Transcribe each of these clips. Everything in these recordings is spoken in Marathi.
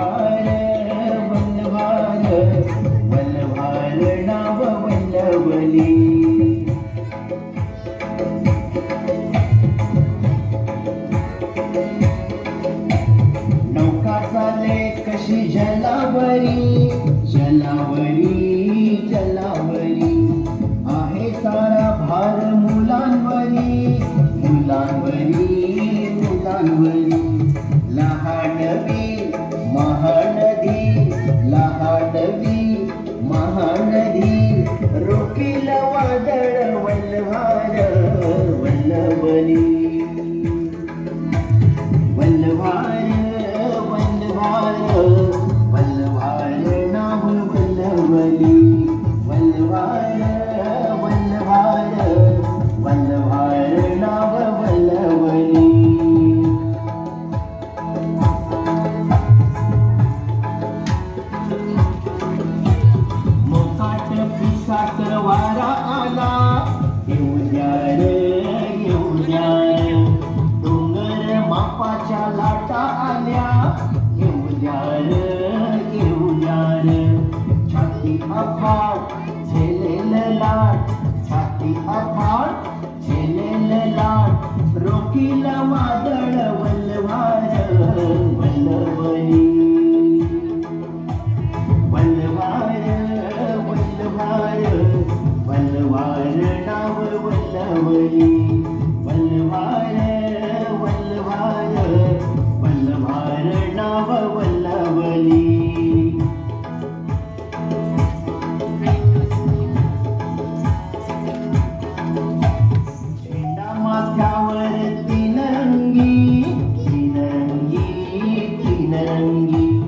वल्लभार लहानवी महानदी रोखील वादळ वल्लभार वल्लवली वल्लभार वल्लभार वल्लभार नाम वल्लवली वल्लभार पापाच्या लाटा आल्या. घेऊन द्या नरंगी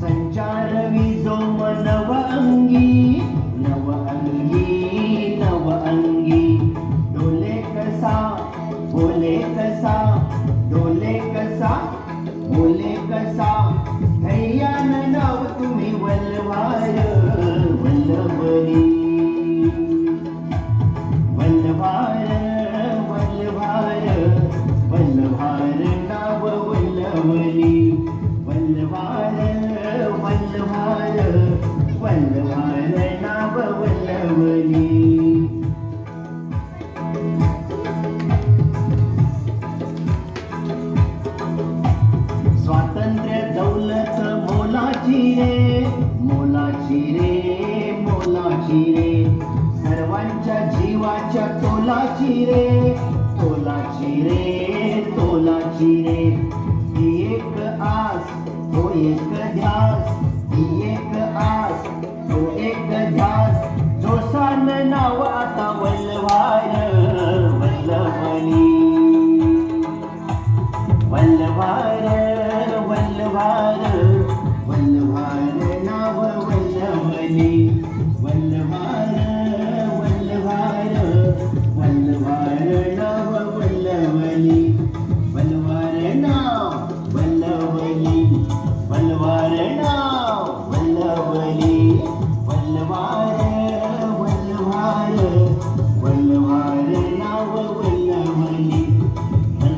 संचारवी संचार विजो नव अंगी नव अंगी नव अंगी. डोले कसा बोले कसा डोले कसा बोले कसा रे मोलाची रे मोलाची रे. सर्वांच्या जीवाच्या तोलाची रे तोलाची रे तोलाची रे. ही एक आस तो एक ध्यास ही एक आस तो एक ध्यास. जोसान नाव आता वल्लवाय वल्लभली वल्लभली